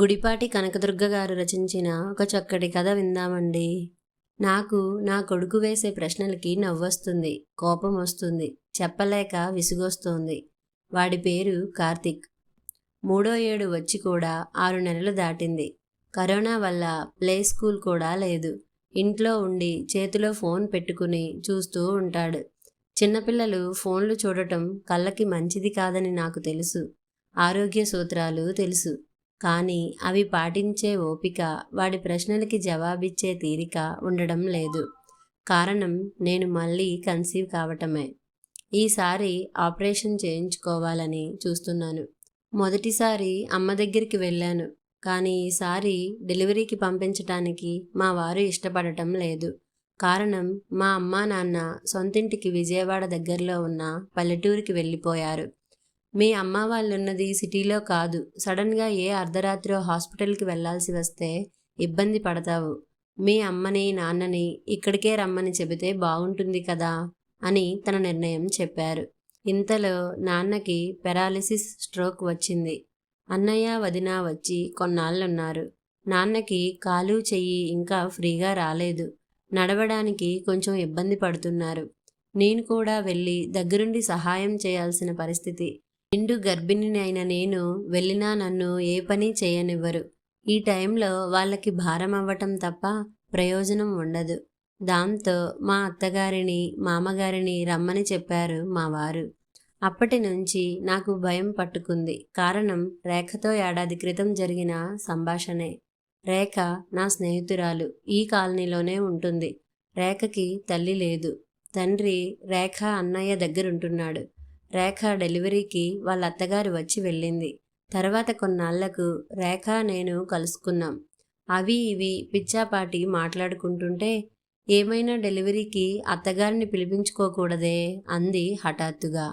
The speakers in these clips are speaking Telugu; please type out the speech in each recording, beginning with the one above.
గుడిపాటి కనకదుర్గ గారు రచించిన ఒక చక్కటి కథ విందామండి. నాకు నా కొడుకు వేసే ప్రశ్నలకి నవ్వొస్తుంది కోపం వస్తుంది చెప్పలేక విసుగొస్తోంది. వాడి పేరు కార్తిక్. మూడో ఏడు వచ్చి కూడా ఆరు నెలలు దాటింది. కరోనా వల్ల ప్లే స్కూల్ కూడా లేదు. ఇంట్లో ఉండి చేతిలో ఫోన్ పెట్టుకుని చూస్తూ ఉంటాడు. చిన్నపిల్లలు ఫోన్లు చూడటం కళ్ళకి మంచిది కాదని నాకు తెలుసు. ఆరోగ్య సూత్రాలు తెలుసు. కానీ అవి పాటించే ఓపిక వాడి ప్రశ్నలకి జవాబిచ్చే తీరిక ఉండడం లేదు. కారణం నేను మళ్ళీ కన్సీవ్ కావటమే. ఈసారి ఆపరేషన్ చేయించుకోవాలని చూస్తున్నాను. మొదటిసారి అమ్మ దగ్గరికి వెళ్ళాను కానీ ఈసారి డెలివరీకి పంపించటానికి మా వారు ఇష్టపడటం లేదు. కారణం మా అమ్మా నాన్న సొంతింటికి విజయవాడ దగ్గరలో ఉన్న పల్లెటూరికి వెళ్ళిపోయారు. మీ అమ్మ వాళ్ళున్నది సిటీలో కాదు. సడన్గా ఏ అర్ధరాత్రి హాస్పిటల్కి వెళ్ళాల్సి వస్తే ఇబ్బంది పడతావు. మీ అమ్మని నాన్నని ఇక్కడికే రమ్మని చెబితే బాగుంటుంది కదా అని తన నిర్ణయం చెప్పారు. ఇంతలో నాన్నకి పెరాలిసిస్ స్ట్రోక్ వచ్చింది. అన్నయ్య వదిన వచ్చి కొన్నాళ్ళున్నారు. నాన్నకి కాలు చెయ్యి ఇంకా ఫ్రీగా రాలేదు. నడవడానికి కొంచెం ఇబ్బంది పడుతున్నారు. నేను కూడా వెళ్ళి దగ్గరుండి సహాయం చేయాల్సిన పరిస్థితి నిండు గర్భిణిని అయిన నేను వెళ్ళినా నన్ను ఏ పని చేయనివ్వరు. ఈ టైంలో వాళ్ళకి భారం అవ్వటం తప్ప ప్రయోజనం ఉండదు. దాంతో మా అత్తగారిని మామగారిని రమ్మని చెప్పారు మా వారు. అప్పటి నుంచి నాకు భయం పట్టుకుంది. కారణం రేఖతో ఏడాది క్రితం జరిగిన సంభాషణే. రేఖ నా స్నేహితురాలు. ఈ కాలనీలోనే ఉంటుంది. రేఖకి తల్లి లేదు. తండ్రి రేఖ అన్నయ్య దగ్గరుంటున్నాడు. రేఖ డెలివరీకి వాళ్ళ అత్తగారు వచ్చి వెళ్ళింది. తర్వాత కొన్నాళ్ళకు రేఖ నేను కలుసుకున్నాం. అవి ఇవి పిచ్చాపాటి మాట్లాడుకుంటుంటే ఏమైనా డెలివరీకి అత్తగారిని పిలిపించుకోకూడదే అంది హఠాత్తుగా.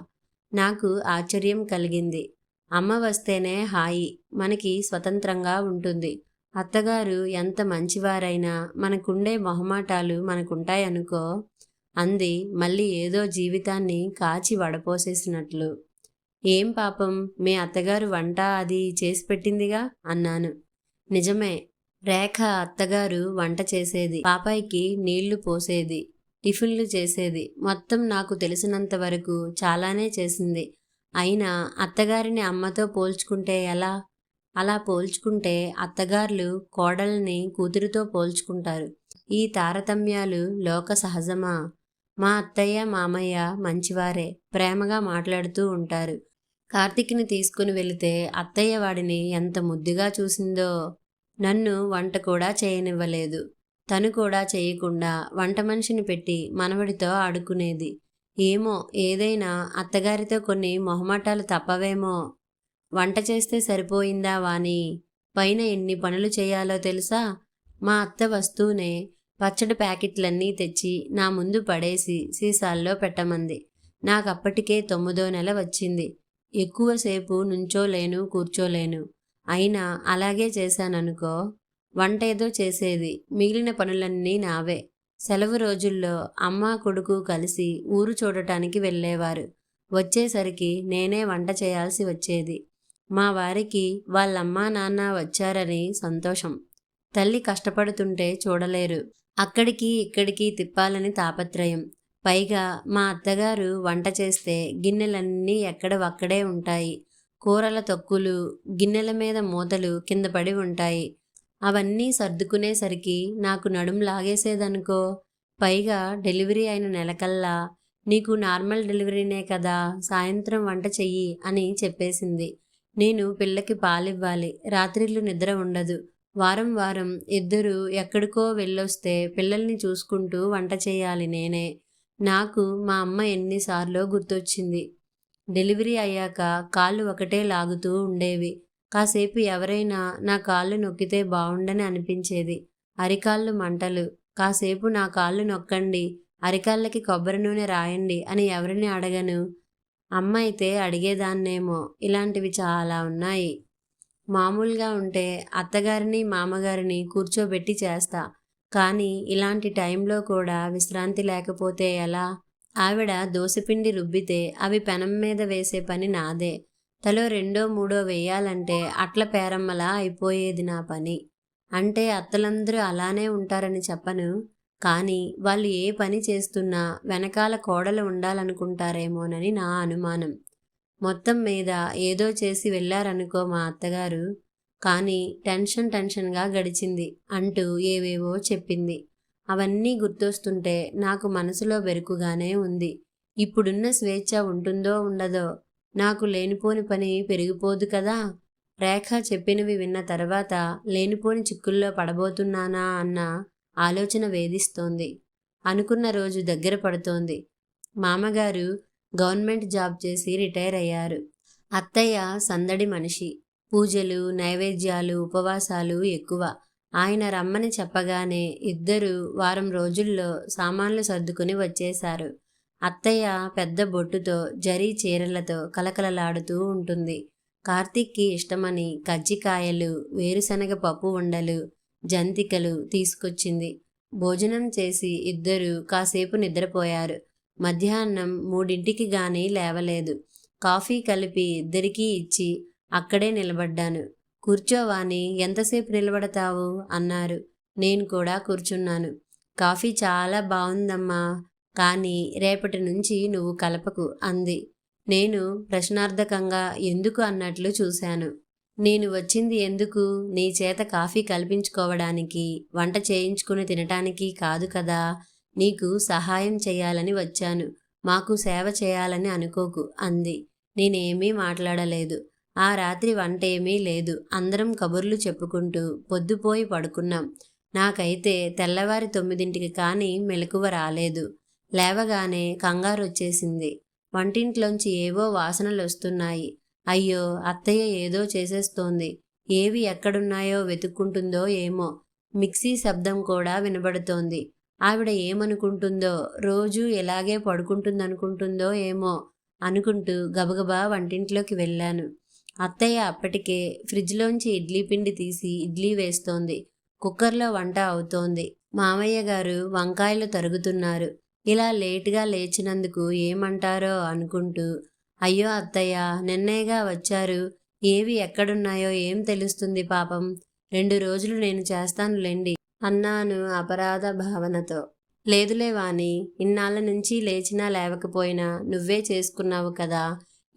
నాకు ఆశ్చర్యం కలిగింది. అమ్మ వస్తేనే హాయి మనకి స్వతంత్రంగా ఉంటుంది. అత్తగారు ఎంత మంచివారైనా మనకుండే మొహమాటాలు మనకుంటాయనుకో అంది మళ్ళీ ఏదో జీవితాన్ని కాచి వడపోసేసినట్లు. ఏం పాపం? మీ అత్తగారు వంట అది చేసి పెట్టిందిగా? అన్నాను. నిజమే. రేఖ అత్తగారు వంట చేసేది. పాపాయికి నీళ్ళు పోసేది. టిఫిన్లు చేసేది. మొత్తం నాకు తెలిసినంత వరకు చాలానే చేసింది. అయినా అత్తగారిని అమ్మతో పోల్చుకుంటే ఎలా? అలా పోల్చుకుంటే అత్తగారులు కోడల్ని కూతురుతో పోల్చుకుంటారు. ఈ తారతమ్యాలు లోక సహజమా? మా అత్తయ్య మామయ్య మంచివారే ప్రేమగా మాట్లాడుతూ ఉంటారు. కార్తిక్ని తీసుకుని వెళితే అత్తయ్య వాడిని ఎంత ముద్దుగా చూసిందో నన్ను వంట కూడా చేయనివ్వలేదు. తను కూడా చేయకుండా వంట మనిషిని పెట్టి మనవడితో ఆడుకునేది. ఏమో ఏదైనా అత్తగారితో కొన్ని మొహమాటాలు తప్పవేమో. వంట చేస్తే సరిపోయిందా వాని పైన ఎన్ని పనులు చేయాలో తెలుసా? మా అత్త వస్తూనే పచ్చడి ప్యాకెట్లన్నీ తెచ్చి నా ముందు పడేసి సీసాల్లో పెట్టమంది. నాకప్పటికే తొమ్మిదో నెల వచ్చింది. ఎక్కువసేపు నుంచోలేను కూర్చోలేను. అయినా అలాగే చేశాననుకో వంట ఏదో చేసేది మిగిలిన పనులన్నీ నావే. సెలవు రోజుల్లో అమ్మ కొడుకు కలిసి ఊరు చూడటానికి వెళ్ళేవారు. వచ్చేసరికి నేనే వంట చేయాల్సి వచ్చేది. మా వారికి వాళ్ళమ్మా నాన్న వచ్చారని సంతోషం. తల్లి కష్టపడుతుంటే చూడలేరు. అక్కడికి ఇక్కడికి తిప్పాలని తాపత్రయం. పైగా మా అత్తగారు వంట చేస్తే గిన్నెలన్నీ ఎక్కడవక్కడే ఉంటాయి. కూరల తొక్కులు గిన్నెల మీద మూతలు కింద పడి ఉంటాయి. అవన్నీ సర్దుకునేసరికి నాకు నడుం లాగేసేదనుకో పైగా డెలివరీ అయిన నెలకల్లా నీకు నార్మల్ డెలివరీనే కదా సాయంత్రం వంట చెయ్యి అని చెప్పేసింది. నేను పిల్లకి పాలివ్వాలి రాత్రిళ్ళు నిద్ర ఉండదు. వారం వారం ఇద్దరు ఎక్కడికో వెళ్ళొస్తే పిల్లల్ని చూసుకుంటూ వంట చేయాలి నేనే. నాకు మా అమ్మ ఎన్నిసార్లు గుర్తొచ్చింది. డెలివరీ అయ్యాక కాళ్ళు ఒకటే లాగుతూ ఉండేవి. కాసేపు ఎవరైనా నా కాళ్ళు నొక్కితే బాగుండని అనిపించేది. అరికాళ్ళు మంటలు. కాసేపు నా కాళ్ళు నొక్కండి అరికాళ్ళకి కొబ్బరి నూనె రాయండి అని ఎవరిని అడగను? అమ్మ అయితే అడిగేదాన్నేమో. ఇలాంటివి చాలా ఉన్నాయి. మామూలుగా ఉంటే అత్తగారిని మామగారిని కూర్చోబెట్టి చేస్తా. కానీ ఇలాంటి టైంలో కూడా విశ్రాంతి లేకపోతే ఎలా? ఆవిడ దోసపిండి రుబ్బితే అవి పెనం మీద వేసే పని నాదే. తలో రెండో మూడో వేయాలంటే అట్ల పేరమ్మలా అయిపోయేది నా పని. అంటే అత్తలందరూ అలానే ఉంటారని చెప్పను. కానీ వాళ్ళు ఏ పని చేస్తున్నా వెనకాల కోడలు ఉండాలనుకుంటారేమోనని నా అనుమానం. మొత్తం మీద ఏదో చేసి వెళ్ళారనుకో మా అత్తగారు. కానీ టెన్షన్ టెన్షన్గా గడిచింది. అంటూ ఏవేవో చెప్పింది. అవన్నీ గుర్తొస్తుంటే నాకు మనసులో బెరుకుగానే ఉంది. ఇప్పుడున్న స్వేచ్ఛ ఉంటుందో ఉండదో నాకు లేనిపోని పని పెరిగిపోదు కదా. రేఖ చెప్పినవి విన్న తర్వాత లేనిపోని చిక్కుల్లో పడబోతున్నానా అన్న ఆలోచన వేధిస్తోంది. అనుకున్న రోజు దగ్గర పడుతోంది. మామగారు గవర్నమెంట్ జాబ్ చేసి రిటైర్ అయ్యారు. అత్తయ్య సందడి మనిషి. పూజలు నైవేద్యాలు ఉపవాసాలు ఎక్కువ. ఆయన రమ్మని చెప్పగానే ఇద్దరు వారం రోజుల్లో సామాన్లు సర్దుకుని వచ్చేశారు. అత్తయ్య పెద్ద బొట్టుతో జరీ చీరలతో కలకలలాడుతూ ఉంటుంది. కార్తీక్కి ఇష్టమని కజ్జికాయలు వేరుశనగ పప్పు ఉండలు జంతికలు తీసుకొచ్చింది. భోజనం చేసి ఇద్దరు కాసేపు నిద్రపోయారు. మధ్యాహ్నం మూడింటికి గాని లేవలేదు. కాఫీ కలిపి ఇద్దరికీ ఇచ్చి అక్కడే నిలబడ్డాను. కూర్చోవాని ఎంతసేపు నిలబడతావు? అన్నారు. నేను కూడా కూర్చున్నాను. కాఫీ చాలా బాగుందమ్మా కానీ రేపటి నుంచి నువ్వు కలపకు అంది. నేను ప్రశ్నార్థకంగా ఎందుకు? అన్నట్లు చూశాను. నేను వచ్చింది ఎందుకు? నీ చేత కాఫీ కల్పించుకోవడానికి వంట చేయించుకుని తినటానికి కాదు కదా? నీకు సహాయం చేయాలని వచ్చాను. మాకు సేవ చేయాలని అనుకోకు అంది. నేనేమీ మాట్లాడలేదు. ఆ రాత్రి వంట ఏమీ లేదు. అందరం కబుర్లు చెప్పుకుంటూ పొద్దుపోయి పడుకున్నాం. నాకైతే తెల్లవారి తొమ్మిదింటికి కానీ మెలకువ రాలేదు. లేవగానే కంగారు వచ్చేసింది వంటింట్లోంచి ఏవో వాసనలు వస్తున్నాయి అయ్యో అత్తయ్య ఏదో చేసేస్తోంది. ఏవి ఎక్కడున్నాయో వెతుక్కుంటుందో ఏమో. మిక్సీ శబ్దం కూడా వినబడుతోంది. ఆవిడ ఏమనుకుంటుందో రోజు ఎలాగే పడుకుంటుందనుకుంటుందో ఏమో అనుకుంటూ గబగబా వంటింట్లోకి వెళ్ళాను. అత్తయ్య అప్పటికే ఫ్రిడ్జ్లోంచి ఇడ్లీ పిండి తీసి ఇడ్లీ వేస్తోంది. కుక్కర్లో వంట అవుతోంది. మామయ్య గారు వంకాయలు తరుగుతున్నారు. ఇలా లేటుగా లేచినందుకు ఏమంటారో అనుకుంటూ అయ్యో అత్తయ్య నిన్నేగా వచ్చారు. ఏవి ఎక్కడున్నాయో ఏం తెలుస్తుంది పాపం? రెండు రోజులు నేను చేస్తానులేండి. అన్నాను అపరాధ భావనతో. లేదులే వాణి ఇన్నాళ్ళ నుంచి లేచినా లేవకపోయినా నువ్వే చేసుకున్నావు కదా.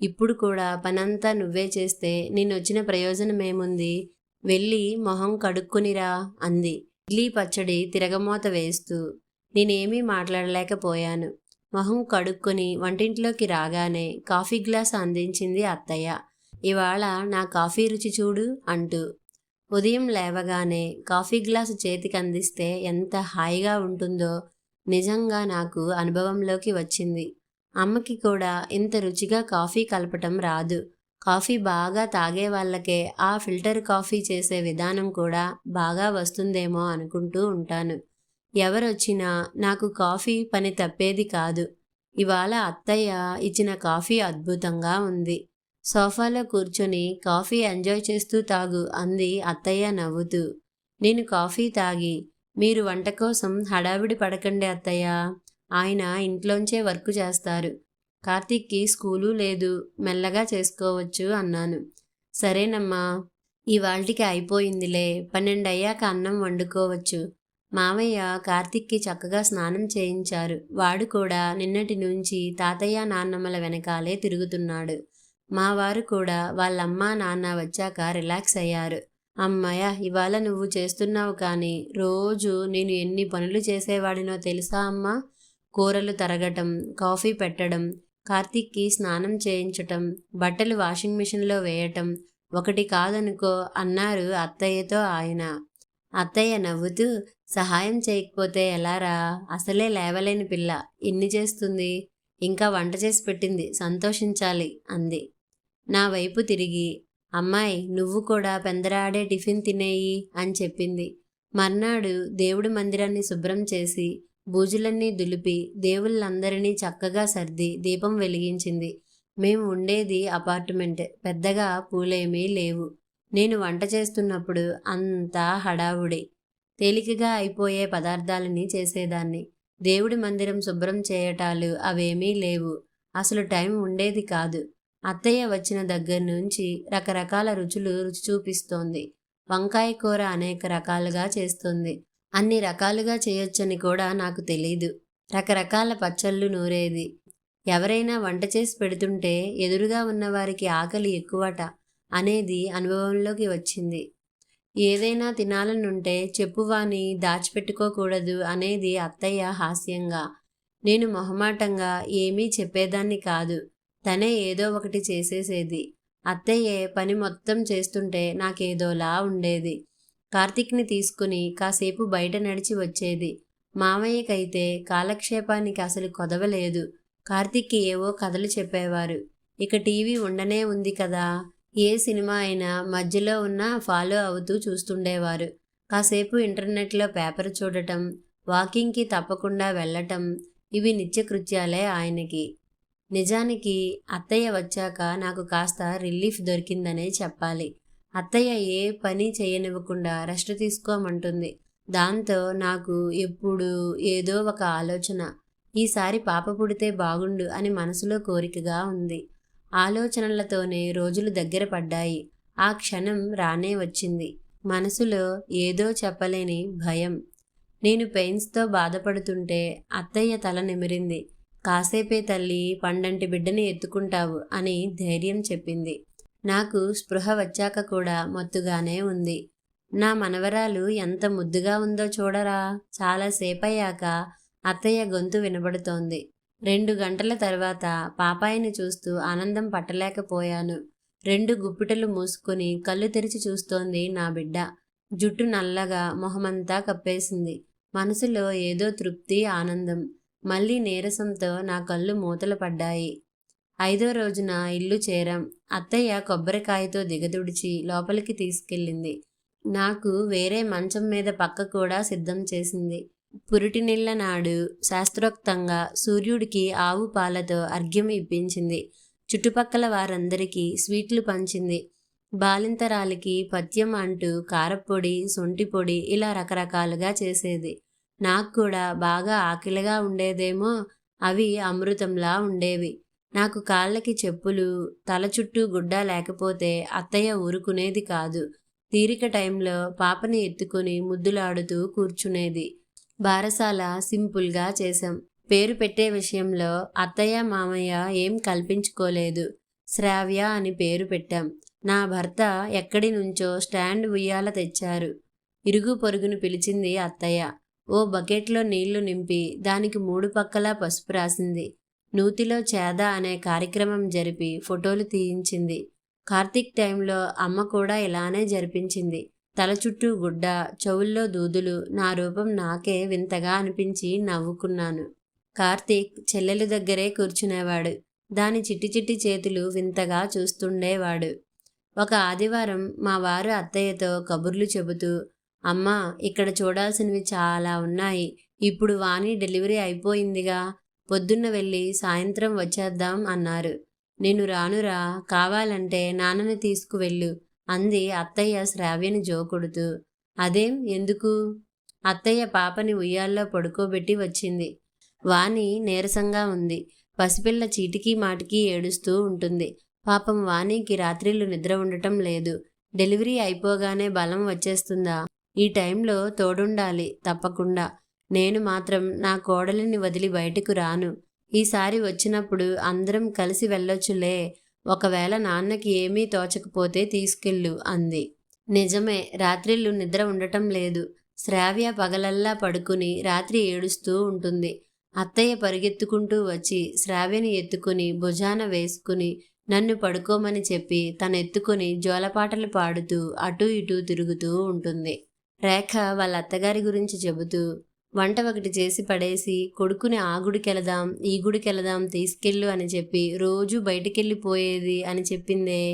ఇప్పుడు కూడా పనంతా నువ్వే చేస్తే నేనొచ్చిన ప్రయోజనమేముంది? వెళ్ళి మొహం కడుక్కునిరా అంది. ఇడ్లీ పచ్చడి తిరగమోత వేస్తూ. నేనేమీ మాట్లాడలేకపోయాను. మొహం కడుక్కొని వంటింట్లోకి రాగానే కాఫీ గ్లాస్ అందించింది అత్తయ్య. ఇవాళ నా కాఫీ రుచి చూడు అంటూ. ఉదయం లేవగానే కాఫీ గ్లాసు చేతికి అందిస్తే ఎంత హాయిగా ఉంటుందో నిజంగా నాకు అనుభవంలోకి వచ్చింది. అమ్మకి కూడా ఇంత రుచిగా కాఫీ కలపటం రాదు. కాఫీ బాగా తాగే వాళ్ళకే ఆ ఫిల్టర్ కాఫీ చేసే విధానం కూడా బాగా వస్తుందేమో అనుకుంటూ ఉంటాను. ఎవరొచ్చినా నాకు కాఫీ పని తప్పేది కాదు. ఇవాళ అత్తయ్య ఇచ్చిన కాఫీ అద్భుతంగా ఉంది. సోఫాలో కూర్చొని కాఫీ ఎంజాయ్ చేస్తూ తాగు అంది అత్తయ్య నవ్వుతూ. నేను కాఫీ తాగి మీరు వంట కోసం హడావిడి పడకండి అత్తయ్య. ఆయన ఇంట్లోంచే వర్క్ చేస్తారు. కార్తీక్కి స్కూలు లేదు మెల్లగా చేసుకోవచ్చు అన్నాను. సరేనమ్మా ఇవాల్టికి అయిపోయిందిలే పన్నెండు అయ్యాక అన్నం వండుకోవచ్చు. మామయ్య కార్తిక్కి చక్కగా స్నానం చేయించారు. వాడు కూడా నిన్నటి నుంచి తాతయ్య నాన్నమ్మల వెనకాలే తిరుగుతున్నాడు. మా వారు కూడా వాళ్ళమ్మ నాన్న వచ్చాక రిలాక్స్ అయ్యారు. అమ్మయ్య ఇవాళ నువ్వు చేస్తున్నావు కానీ రోజు నేను ఎన్ని పనులు చేసేవాడినో తెలుసా అమ్మా? కూరలు తరగటం కాఫీ పెట్టడం కార్తీక్కి స్నానం చేయించటం బట్టలు వాషింగ్ మిషన్లో వేయటం ఒకటి కాదనుకో అన్నారు అత్తయ్యతో ఆయన. అత్తయ్య నవ్వుతూ సహాయం చేయకపోతే ఎలారా? అసలే లేవలేని పిల్ల. ఎన్ని చేస్తుంది? ఇంకా వంట చేసి పెట్టింది. సంతోషించాలి అంది. నా వైపు తిరిగి అమ్మాయి నువ్వు కూడా పెందరాడే టిఫిన్ తినేయి అని చెప్పింది. మర్నాడు దేవుడి మందిరాన్ని శుభ్రం చేసి బూజులన్నీ దులిపి దేవుళ్ళందరినీ చక్కగా సర్ది దీపం వెలిగించింది. మేము ఉండేది అపార్ట్మెంట్. పెద్దగా పూలేమీ లేవు. నేను వంట చేస్తున్నప్పుడు అంతా హడావుడి. తేలికగా అయిపోయే పదార్థాలని చేసేదాన్ని. దేవుడి మందిరం శుభ్రం చేయటాలు అవేమీ లేవు. అసలు టైం ఉండేది కాదు. అత్తయ్య వచ్చిన దగ్గర నుంచి రకరకాల రుచులు రుచి చూపిస్తోంది. వంకాయ కూర అనేక రకాలుగా చేస్తుంది. అన్ని రకాలుగా చేయొచ్చని కూడా నాకు తెలీదు. రకరకాల పచ్చళ్ళు నూరేది. ఎవరైనా వంట చేసి పెడుతుంటే ఎదురుగా ఉన్నవారికి ఆకలి ఎక్కువట అనేది అనుభవంలోకి వచ్చింది. ఏదైనా తినాలనుంటే చెప్పువాని దాచిపెట్టుకోకూడదు అనేది అత్తయ్య హాస్యంగా. నేను మొహమాటంగా ఏమీ చెప్పేదాన్ని కాదు. తనే ఏదో ఒకటి చేసేసేది. అత్తయ్యే పని మొత్తం చేస్తుంటే నాకేదోలా ఉండేది. కార్తీక్ని తీసుకుని కాసేపు బయట నడిచి వచ్చేది. మామయ్యకైతే కాలక్షేపానికి అసలు కొదవలేదు. కార్తీక్కి ఏవో కథలు చెప్పేవారు. ఇక టీవీ ఉండనే ఉంది కదా. ఏ సినిమా అయినా మధ్యలో ఉన్న ఫాలో అవుతూ చూస్తుండేవారు. కాసేపు ఇంటర్నెట్లో పేపర్ చూడటం వాకింగ్కి తప్పకుండా వెళ్ళటం ఇవి నిత్యకృత్యాలే ఆయనకి. నిజానికి అత్తయ్య వచ్చాక నాకు కాస్త రిలీఫ్ దొరికిందనే చెప్పాలి. అత్తయ్య ఏ పని చేయనివ్వకుండా రెస్ట్ తీసుకోమంటుంది. దాంతో నాకు ఎప్పుడు ఏదో ఒక ఆలోచన. ఈసారి పాప పుడితే బాగుండు అని మనసులో కోరికగా ఉంది. ఆలోచనలతోనే రోజులు దగ్గర పడ్డాయి. ఆ క్షణం రానే వచ్చింది. మనసులో ఏదో చెప్పలేని భయం. నేను పెయిన్స్తో బాధపడుతుంటే అత్తయ్య తల నిమిరింది. కాసేపే తల్లి పండంటి బిడ్డని ఎత్తుకుంటావు అని ధైర్యం చెప్పింది. నాకు స్పృహ వచ్చాక కూడా మత్తుగానే ఉంది. నా మనవరాలు ఎంత ముద్దుగా ఉందో చూడరా. చాలాసేపయ్యాక అత్తయ్య గొంతు వినబడుతోంది. రెండు గంటల తర్వాత పాపాయిని చూస్తూ ఆనందం పట్టలేకపోయాను. రెండు గుప్పిటలు మూసుకొని కళ్ళు తెరిచి చూస్తోంది నా బిడ్డ. జుట్టు నల్లగా మొహమంతా కప్పేసింది. మనసులో ఏదో తృప్తి ఆనందం. మళ్ళీ నీరసంతో నా కళ్ళు మూతలు పడ్డాయి. ఐదో రోజున ఇల్లు చేరాం. అత్తయ్య కొబ్బరికాయతో దిగదుడిచి లోపలికి తీసుకెళ్ళింది. నాకు వేరే మంచం మీద పక్క కూడా సిద్ధం చేసింది. పురిటి నాడు శాస్త్రోక్తంగా సూర్యుడికి ఆవు పాలతో అర్ఘ్యం ఇప్పించింది. చుట్టుపక్కల వారందరికీ స్వీట్లు పంచింది. బాలింతరాలకి పద్యం అంటూ కారపొడి సొంటి పొడి ఇలా రకరకాలుగా చేసేది. నాకు కూడా బాగా ఆకలిగా ఉండేదేమో అవి అమృతంలా ఉండేవి. నాకు కాళ్ళకి చెప్పులు తల చుట్టూ గుడ్డ లేకపోతే అత్తయ్య ఊరుకునేది కాదు. తీరిక టైంలో పాపని ఎత్తుకుని ముద్దులాడుతూ కూర్చునేది. బారసాల సింపుల్గా చేశాం. పేరు పెట్టే విషయంలో అత్తయ్య మామయ్య ఏం కల్పించుకోలేదు. శ్రావ్య అని పేరు పెట్టాం. నా భర్త ఎక్కడి నుంచో స్టాండ్ ఉయ్యాల తెచ్చారు. ఇరుగు పొరుగును పిలిచింది అత్తయ్య. ఓ బకెట్లో నీళ్ళు నింపి దానికి మూడు పక్కలా పసుపు రాసింది. నూతిలో చేద అనే కార్యక్రమం జరిపి ఫోటోలు తీయించింది. కార్తీక్ టైంలో అమ్మ కూడా ఇలానే జరిపించింది. తల చుట్టూ గుడ్డ చెవుల్లో దూదులు నా రూపం నాకే వింతగా అనిపించి నవ్వుకున్నాను. కార్తీక్ చెల్లెలు దగ్గరే కూర్చునేవాడు. దాని చిట్టి చిట్టి చేతులు వింతగా చూస్తుండేవాడు. ఒక ఆదివారం మా వారు అత్తయ్యతో కబుర్లు చెబుతూ అమ్మా ఇక్కడ చూడాల్సినవి చాలా ఉన్నాయి. ఇప్పుడు వాణి డెలివరీ అయిపోయిందిగా. పొద్దున్న వెళ్ళి సాయంత్రం వచ్చేద్దాం అన్నారు. నేను రానురా. కావాలంటే నాన్నని తీసుకువెళ్ళు. అంది అత్తయ్య శ్రావ్యని జోకొడుతూ. అదేం? ఎందుకు? అత్తయ్య పాపని ఉయ్యాల్లో పడుకోబెట్టి వచ్చింది. వాణి నీరసంగా ఉంది. పసిపిల్ల చీటికి మాటికి ఏడుస్తూ ఉంటుంది. పాపం వాణికి రాత్రిళ్ళు నిద్ర ఉండటం లేదు. డెలివరీ అయిపోగానే బలం వచ్చేస్తుందా? ఈ టైంలో తోడుండాలి తప్పకుండా. నేను మాత్రం నా కోడలిని వదిలి బయటకు రాను. ఈసారి వచ్చినప్పుడు అందరం కలిసి వెళ్ళొచ్చులే. ఒకవేళ నాన్నకి ఏమీ తోచకపోతే తీసుకెళ్ళు అంది. నిజమే రాత్రిళ్ళు నిద్ర ఉండటం లేదు. శ్రావ్య పగలల్లా పడుకుని రాత్రి ఏడుస్తూ ఉంటుంది. అత్తయ్య పరిగెత్తుకుంటూ వచ్చి శ్రావ్యని ఎత్తుకుని భుజాన వేసుకుని నన్ను పడుకోమని చెప్పి తనెత్తుకుని జోలపాటలు పాడుతూ అటూ ఇటూ తిరుగుతూ ఉంటుంది. రేఖ వాళ్ళ అత్తగారి గురించి చెబుతూ వంట ఒకటి చేసి పడేసి కొడుకుని ఆ గుడికెళదాం ఈ గుడికెళదాం తీసుకెళ్ళు అని చెప్పి రోజు బయటికెళ్ళిపోయేది అని చెప్పిందే.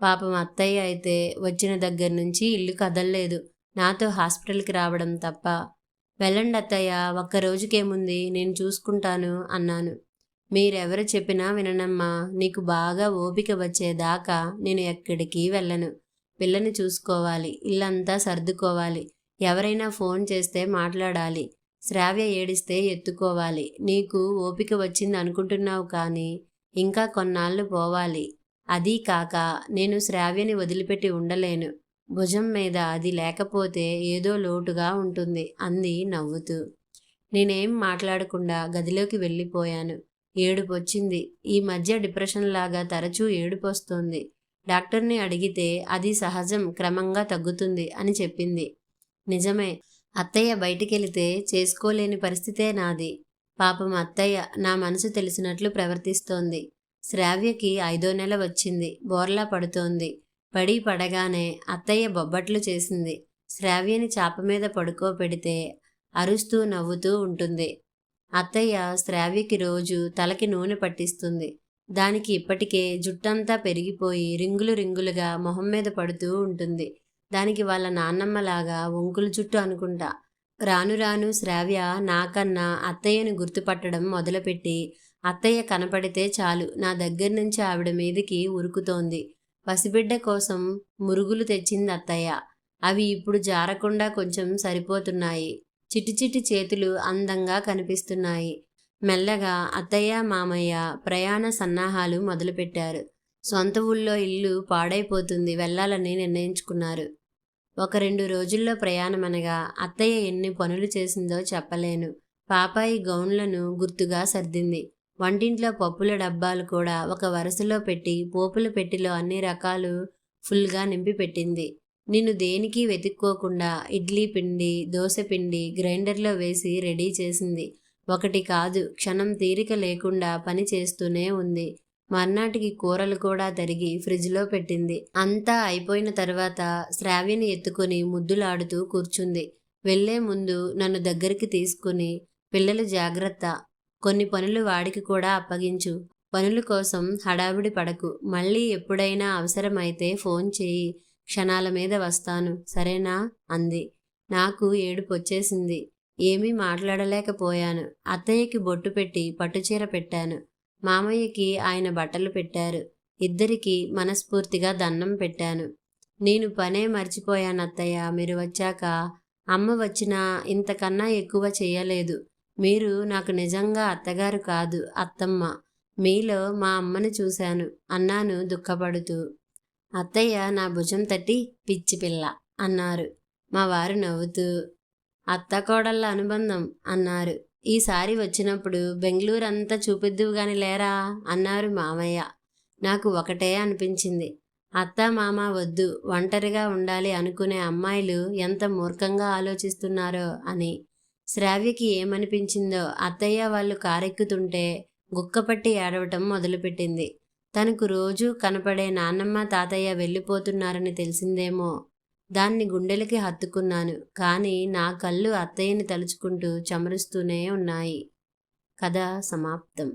పాపం అత్తయ్య అయితే వచ్చిన దగ్గర నుంచి ఇల్లు కదల్లేదు. నాతో హాస్పిటల్కి రావడం తప్ప. వెళ్ళండి అత్తయ్య ఒక్క రోజుకేముంది నేను చూసుకుంటాను అన్నాను. మీరెవరు చెప్పినా విననమ్మా నీకు బాగా ఓపిక వచ్చేదాకా నేను ఎక్కడికి వెళ్ళను. పిల్లని చూసుకోవాలి ఇల్లంతా సర్దుకోవాలి. ఎవరైనా ఫోన్ చేస్తే మాట్లాడాలి. శ్రావ్య ఏడిస్తే ఎత్తుకోవాలి. నీకు ఓపిక వచ్చింది అనుకుంటున్నావు కానీ ఇంకా కొన్నాళ్ళు పోవాలి. అదీ కాక నేను శ్రావ్యని వదిలిపెట్టి ఉండలేను. భుజం మీద అది లేకపోతే ఏదో లోటుగా ఉంటుంది అంది నవ్వుతూ. నేనేం మాట్లాడకుండా గదిలోకి వెళ్ళిపోయాను. ఏడుపొచ్చింది. ఈ మధ్య డిప్రెషన్ లాగా తరచూ ఏడుపొస్తోంది. డాక్టర్ని అడిగితే అది సహజం క్రమంగా తగ్గుతుంది అని చెప్పింది. నిజమే. అత్తయ్య బయటికెళితే చేసుకోలేని పరిస్థితే నాది. పాపం అత్తయ్య నా మనసు తెలిసినట్లు ప్రవర్తిస్తోంది. శ్రావ్యకి ఐదో నెల వచ్చింది. బోర్లా పడుతోంది. పడి పడగానే అత్తయ్య బొబ్బట్లు చేసింది. శ్రావ్యని చాప మీద పడుకోబెడితే అరుస్తూ నవ్వుతూ ఉంటుంది. అత్తయ్య శ్రావ్యకి రోజు తలకి నూనె పట్టిస్తుంది. దానికి ఇప్పటికే జుట్టంతా పెరిగిపోయి రింగులు రింగులుగా మొహం మీద పడుతూ ఉంటుంది. దానికి వాళ్ళ నాన్నమ్మలాగా వంకులు జుట్టు అనుకుంటా. రాను రాను శ్రావ్య నాకన్నా అత్తయ్యను గుర్తుపట్టడం మొదలుపెట్టి అత్తయ్య కనపడితే చాలు నా దగ్గర నుంచి ఆవిడ మీదకి ఉరుకుతోంది. పసిబిడ్డ కోసం మురుగులు తెచ్చింది అత్తయ్య. అవి ఇప్పుడు జారకుండా కొంచెం సరిపోతున్నాయి. చిట్టి చిట్టి చేతులు అందంగా కనిపిస్తున్నాయి. మెల్లగా అత్తయ్య మామయ్య ప్రయాణ సన్నాహాలు మొదలుపెట్టారు. సొంత ఊళ్ళో ఇల్లు పాడైపోతుంది వెళ్ళాలని నిర్ణయించుకున్నారు. ఒక రెండు రోజుల్లో ప్రయాణమనగా అత్తయ్య ఎన్ని పనులు చేసిందో చెప్పలేను. పాపాయి గౌన్లను గుర్తుగా సర్దింది. వంటింట్లో పప్పుల డబ్బాలు కూడా ఒక వరుసలో పెట్టి పోపుల పెట్టిలో అన్ని రకాలు ఫుల్గా నింపి పెట్టింది నిన్ను దేనికి వెతుక్కోకుండా ఇడ్లీ పిండి దోశ పిండి గ్రైండర్లో వేసి రెడీ చేసింది. ఒకటి కాదు క్షణం తీరిక లేకుండా పని చేస్తూనే ఉంది. మర్నాటికి కూరలు కూడా తరిగి ఫ్రిడ్జ్లో పెట్టింది. అంతా అయిపోయిన తర్వాత శ్రావ్యని ఎత్తుకుని ముద్దులాడుతూ కూర్చుంది. వెళ్ళే ముందు నన్ను దగ్గరికి తీసుకుని పిల్లలు జాగ్రత్త. కొన్ని పనులు వాడికి కూడా అప్పగించు. పనుల కోసం హడావిడి పడకు. మళ్ళీ ఎప్పుడైనా అవసరమైతే ఫోన్ చేయి. క్షణాల మీద వస్తాను. సరేనా? అంది. నాకు ఏడుపు వచ్చేసింది. ఏమీ మాట్లాడలేకపోయాను. అత్తయ్యకి బొట్టు పెట్టి పట్టుచీర పెట్టాను. మామయ్యకి ఆయన బట్టలు పెట్టారు. ఇద్దరికి మనస్ఫూర్తిగా దండం పెట్టాను. నేను పనే మర్చిపోయాను అత్తయ్య మీరు వచ్చాక అమ్మ వచ్చినా ఇంతకన్నా ఎక్కువ చేయలేదు. మీరు నాకు నిజంగా అత్తగారు కాదు అత్తమ్మ. మీలో మా అమ్మను చూశాను అన్నాను దుఃఖపడుతూ. అత్తయ్య నా భుజం తట్టి పిచ్చి పిల్ల అన్నారు. మా వారు నవ్వుతూ. అత్త కోడళ్ళ అనుబంధం అన్నారు. ఈసారి వచ్చినప్పుడు బెంగళూరు అంతా చూపిద్దువు గాని లేరా? అన్నారు మామయ్య. నాకు ఒకటే అనిపించింది. అత్త మామ వద్దు ఒంటరిగా ఉండాలి అనుకునే అమ్మాయిలు ఎంత మూర్ఖంగా ఆలోచిస్తున్నారో అని. శ్రావ్యకి ఏమనిపించిందో అత్తయ్య వాళ్ళు కారెక్కుతుంటే గుక్కపట్టి ఏడవటం మొదలుపెట్టింది. తనకు రోజూ కనపడే నాన్నమ్మ తాతయ్య వెళ్ళిపోతున్నారని తెలిసిందేమో దాన్ని గుండెలకి హత్తుకున్నాను. కానీ నా కళ్ళు అత్తయ్యని తలుచుకుంటూ చమరుస్తూనే ఉన్నాయి. కథ సమాప్తం.